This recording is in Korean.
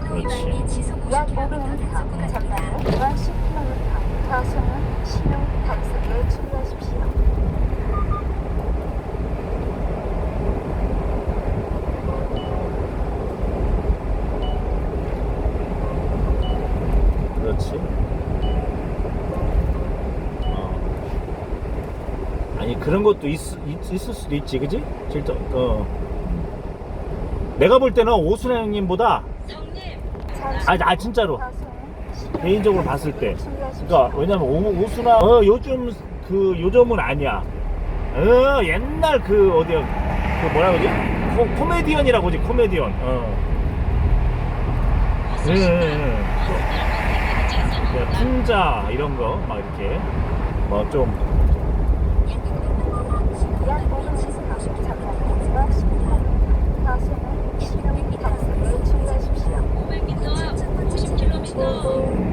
그렇지. 약 500m 전방에 10km 과속은 신호 단속에 주의하십시오. 그렇지. 그런 것도 있, 있, 있을 수도 있지, 그지? 질투. 어. 내가 볼 때는 오순아 형님보다 아, 진짜로. 개인적으로 봤을 때. 그러니까 왜냐면 오, 오순아 어, 요즘 그 요즘은 아니야. 어 옛날 그 어디야 그 뭐라 그러지? 코, 코미디언이라고 하지 코미디언. 어. 예, 예, 예. 네, 풍자 이런 거 막 이렇게 뭐 좀 Bye.